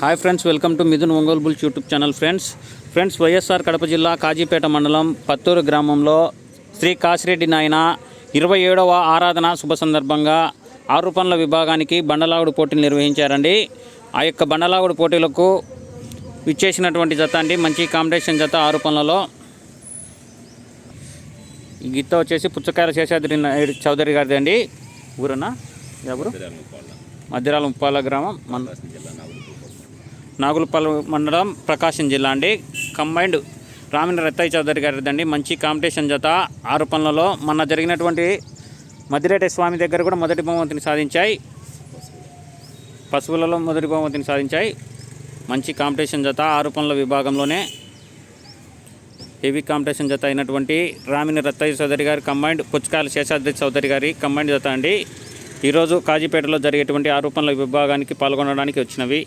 Hi friends welcome to Mithun Ongole bulls YouTube channel friends. Friends YSR Kadapa జిల్లా కాజీపేట మండలం పత్తూరు గ్రామంలో శ్రీ కాసిరెడ్డి నాయన ఇరవై ఏడవ ఆరాధన శుభ సందర్భంగా ఆరు పనుల విభాగానికి బండలాగుడు పోటీలు నిర్వహించారండి. ఆ యొక్క బండలాగుడు పోటీలకు విచ్చేసినటువంటి జత అండి. మంచి కాంపిటీషన్ జత ఆరు పనులలో ఈ గీత వచ్చేసి పుచ్చకాయల శేషాద్రి నాయుడు చౌదరి గారిది అండి ఊరన్నా? ఎవరు? మధ్యరాల ముప్పాల గ్రామం. మన నాగులపల్లి మండలం ప్రకాశం జిల్లా అండి. కంబైండ్ రామిన రత్తయ్య చౌదరి గారిదండి. మంచి కాంపిటీషన్ జత. ఆరు పనులలో మొన్న జరిగినటువంటి మదిరేట స్వామి దగ్గర కూడా మొదటి బహుమతిని సాధించాయి. పశువులలో మొదటి బహుమతిని సాధించాయి. మంచి కాంపిటీషన్ జత ఆరు పనుల విభాగంలోనే హెవీ కాంపిటీషన్ జత అయినటువంటి రామిని రత్తయ్య చౌదరి గారి కంబైండ్ పుచ్చకాయల శేషాద్రి చౌదరి గారి కంబైండ్ జత అండి. ఈరోజు కాజీపేటలో జరిగేటువంటి ఆరోపణల విభాగానికి పాల్గొనడానికి వచ్చినవి.